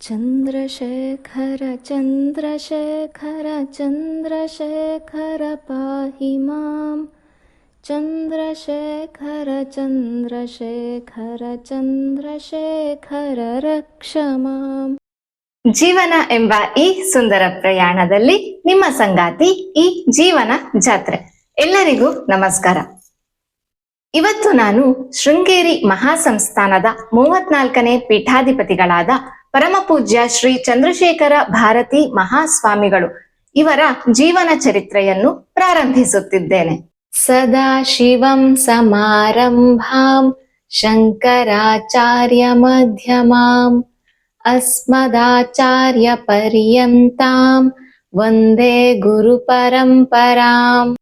चन्द्रशेखर चन्द्रशेखर चन्द्रशेखर पाहि मां चन्द्रशेखर चन्द्रशेखर चन्द्रशेखर रक्ष माम् ಜೀವನ ಎಂಬ ಈ ಸುಂದರ ಪ್ರಯಾಣದಲ್ಲಿ ನಿಮ್ಮ ಸಂಗಾತಿ ಈ ಜೀವನ ಜಾತ್ರೆ ಎಲ್ಲರಿಗೂ ನಮಸ್ಕಾರ ಇವತ್ತು ನಾನು ಶೃಂಗೇರಿ ಮಹಾಸಂಸ್ಥಾನದ ಮೂವತ್ನಾಲ್ಕನೇ ಪೀಠಾಧಿಪತಿಗಳಾದ ಪರಮಪೂಜ್ಯ ಶ್ರೀ ಚಂದ್ರಶೇಖರ ಭಾರತಿ ಮಹಾಸ್ವಾಮಿಗಳು ಇವರ ಜೀವನ ಚರಿತ್ರೆಯನ್ನು ಪ್ರಾರಂಭಿಸುತ್ತಿದ್ದೇನೆ. ಸದಾ ಶಿವಂ ಸಮಾರಂಭಾಂ ಶಂಕರಾಚಾರ್ಯ ಮಧ್ಯಮಾಂ ಅಸ್ಮದಾಚಾರ್ಯ ಪರ್ಯಂತಾಂ ವಂದೇ ಗುರು ಪರಂಪರಾಂ.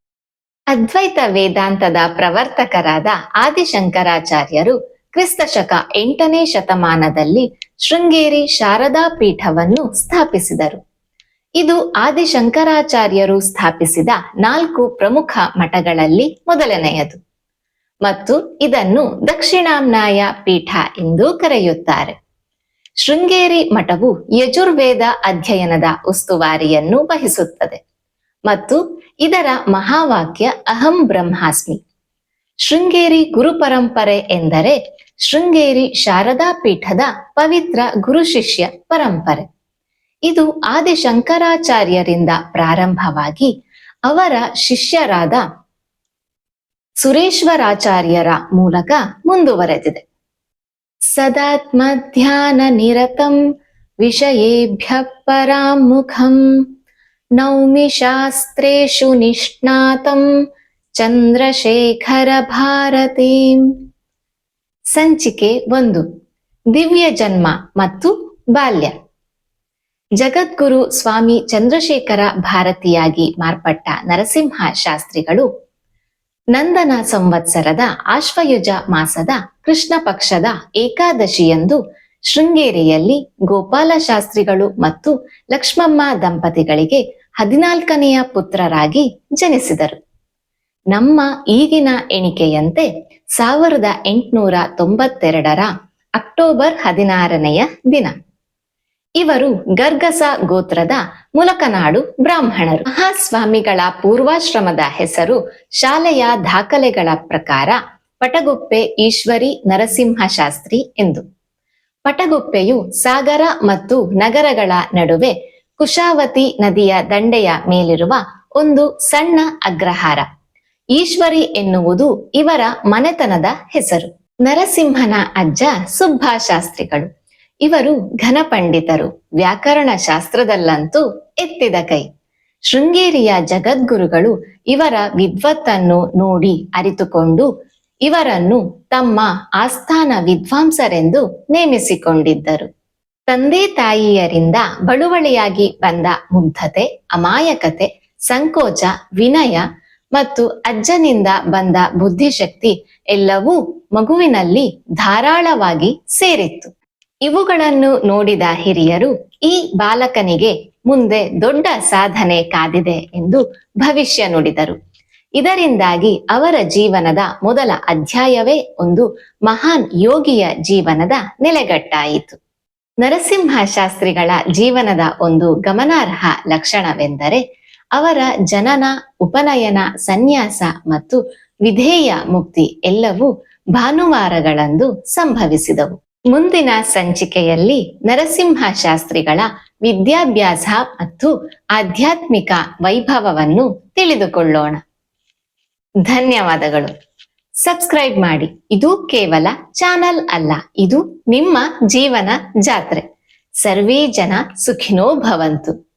ಅದ್ವೈತ ವೇದಾಂತದ ಪ್ರವರ್ತಕರಾದ ಆದಿಶಂಕರಾಚಾರ್ಯರು ಕ್ರಿಸ್ತ ಶಕ ಎಂಟನೇ ಶತಮಾನದಲ್ಲಿ ಶೃಂಗೇರಿ ಶಾರದಾ ಪೀಠವನ್ನು ಸ್ಥಾಪಿಸಿದರು. ಇದು ಆದಿಶಂಕರಾಚಾರ್ಯರು ಸ್ಥಾಪಿಸಿದ ನಾಲ್ಕು ಪ್ರಮುಖ ಮಠಗಳಲ್ಲಿ ಮೊದಲನೆಯದು. ಮತ್ತು ಇದನ್ನು ದಕ್ಷಿಣಾಮ್ನಾಯ ಪೀಠ ಎಂದು ಕರೆಯುತ್ತಾರೆ. ಶೃಂಗೇರಿ ಮಠವು ಯಜುರ್ವೇದ ಅಧ್ಯಯನದ ಉಸ್ತುವಾರಿಯನ್ನು ವಹಿಸುತ್ತದೆ. ಮತ್ತು ಇದರ ಮಹಾವಾಕ್ಯ ಅಹಂ ಬ್ರಹ್ಮಾಸ್ಮಿ. ಶೃಂಗೇರಿ ಗುರುಪರಂಪರೆ ಎಂದರೆ ಶೃಂಗೇರಿ ಶಾರದಾ ಪೀಠದ ಪವಿತ್ರ ಗುರು ಶಿಷ್ಯ ಪರಂಪರೆ. ಇದು ಆದಿ ಶಂಕರಾಚಾರ್ಯರಿಂದ ಪ್ರಾರಂಭವಾಗಿ ಅವರ ಶಿಷ್ಯರಾದ ಸುರೇಶ್ವರಾಚಾರ್ಯರ ಮೂಲಕ ಮುಂದುವರೆದಿದೆ. ಸದಾತ್ಮ ಧ್ಯಾನ ನಿರತಂ ವಿಷಯೇಭ್ಯ ಪರಾಮುಖಂ ನೌಮಿ ಶಾಸ್ತ್ರೇಷು ನಿಷ್ಣಾತಂ ಚಂದ್ರಶೇಖರ ಭಾರತೀಂ ಸಂಚಿಕೆ ಒಂದು, ದಿವ್ಯ ಜನ್ಮ ಮತ್ತು ಬಾಲ್ಯ. ಜಗದ್ಗುರು ಸ್ವಾಮಿ ಚಂದ್ರಶೇಖರ ಭಾರತಿಯಾಗಿ ಮಾರ್ಪಟ್ಟ ನರಸಿಂಹ ಶಾಸ್ತ್ರಿಗಳು ನಂದನ ಸಂವತ್ಸರದ ಆಶ್ವಯುಜ ಮಾಸದ ಕೃಷ್ಣ ಪಕ್ಷದ ಏಕಾದಶಿಯಂದು ಶೃಂಗೇರಿಯಲ್ಲಿ ಗೋಪಾಲ ಶಾಸ್ತ್ರಿಗಳು ಮತ್ತು ಲಕ್ಷ್ಮಮ್ಮ ದಂಪತಿಗಳಿಗೆ ಹದಿನಾಲ್ಕನೆಯ ಪುತ್ರರಾಗಿ ಜನಿಸಿದರು. ನಮ್ಮ ಈಗಿನ ಎಣಿಕೆಯಂತೆ ಸಾವಿರದ ಎಂಟುನೂರ ತೊಂಬತ್ತೆರಡರ ಅಕ್ಟೋಬರ್ ಹದಿನಾರನೆಯ ದಿನ. ಇವರು ಗರ್ಗಸ ಗೋತ್ರದ ಮುಲಕನಾಡು ಬ್ರಾಹ್ಮಣರು. ಮಹಾಸ್ವಾಮಿಗಳ ಪೂರ್ವಾಶ್ರಮದ ಹೆಸರು ಶಾಲೆಯ ದಾಖಲೆಗಳ ಪ್ರಕಾರ ಪಟಗುಪ್ಪೆ ಈಶ್ವರಿ ನರಸಿಂಹ ಶಾಸ್ತ್ರಿ ಎಂದು. ಪಟಗುಪ್ಪೆಯು ಸಾಗರ ಮತ್ತು ನಗರಗಳ ನಡುವೆ ಕುಶಾವತಿ ನದಿಯ ದಂಡೆಯ ಮೇಲಿರುವ ಒಂದು ಸಣ್ಣ ಅಗ್ರಹಾರ. ಈಶ್ವರಿ ಎನ್ನುವುದು ಇವರ ಮನೆತನದ ಹೆಸರು. ನರಸಿಂಹನ ಅಜ್ಜ ಸುಬ್ಬಾ ಶಾಸ್ತ್ರಿಗಳು ಇವರು ಘನ ಪಂಡಿತರು ವ್ಯಾಕರಣ ಶಾಸ್ತ್ರದಲ್ಲಂತೂ ಎತ್ತಿದ ಕೈ. ಶೃಂಗೇರಿಯ ಜಗದ್ಗುರುಗಳು ಇವರ ವಿದ್ವತ್ತನ್ನು ನೋಡಿ ಅರಿತುಕೊಂಡು, ಇವರನ್ನು ತಮ್ಮ ಆಸ್ಥಾನ ವಿದ್ವಾಂಸರೆಂದು ನೇಮಿಸಿಕೊಂಡಿದ್ದರು. ತಂದೆ ತಾಯಿಯರಿಂದ ಬಳುವಳಿಯಾಗಿ ಬಂದ ಮುಗ್ಧತೆ, ಅಮಾಯಕತೆ, ಸಂಕೋಚ, ವಿನಯ ಮತ್ತು ಅಜ್ಜನಿಂದ ಬಂದ ಬುದ್ಧಿಶಕ್ತಿ ಎಲ್ಲವೂ ಮಗುವಿನಲ್ಲಿ ಧಾರಾಳವಾಗಿ ಸೇರಿತ್ತು. ಇವುಗಳನ್ನು ನೋಡಿದ ಹಿರಿಯರು ಈ ಬಾಲಕನಿಗೆ ಮುಂದೆ ದೊಡ್ಡ ಸಾಧನೆ ಕಾದಿದೆ ಎಂದು ಭವಿಷ್ಯ ನುಡಿದರು. ಇದರಿಂದಾಗಿ ಅವರ ಜೀವನದ ಮೊದಲ ಅಧ್ಯಾಯವೇ ಒಂದು ಮಹಾನ್ ಯೋಗಿಯ ಜೀವನದ ನೆಲೆಗಟ್ಟಾಯಿತು. ನರಸಿಂಹ ಶಾಸ್ತ್ರಿಗಳ ಜೀವನದ ಒಂದು ಗಮನಾರ್ಹ ಲಕ್ಷಣವೆಂದರೆ ಅವರ ಜನನ, ಉಪನಯನ, ಸನ್ಯಾಸ ಮತ್ತು ವಿಧೇಯ ಮುಕ್ತಿ ಎಲ್ಲವೂ ಭಾನುವಾರಗಳಂದು ಸಂಭವಿಸಿದವು. ಮುಂದಿನ ಸಂಚಿಕೆಯಲ್ಲಿ ನರಸಿಂಹ ಶಾಸ್ತ್ರಿಗಳ ವಿದ್ಯಾಭ್ಯಾಸ ಮತ್ತು ಆಧ್ಯಾತ್ಮಿಕ ವೈಭವವನ್ನು ತಿಳಿದುಕೊಳ್ಳೋಣ. ಧನ್ಯವಾದಗಳು. ಸಬ್ಸ್ಕ್ರೈಬ್ ಮಾಡಿ. ಇದು ಕೇವಲ ಚಾನಲ್ ಅಲ್ಲ, ಇದು ನಿಮ್ಮ ಜೀವನ ಜಾತ್ರೆ. ಸರ್ವೇ ಜನ ಸುಖಿನೋ ಭವಂತು.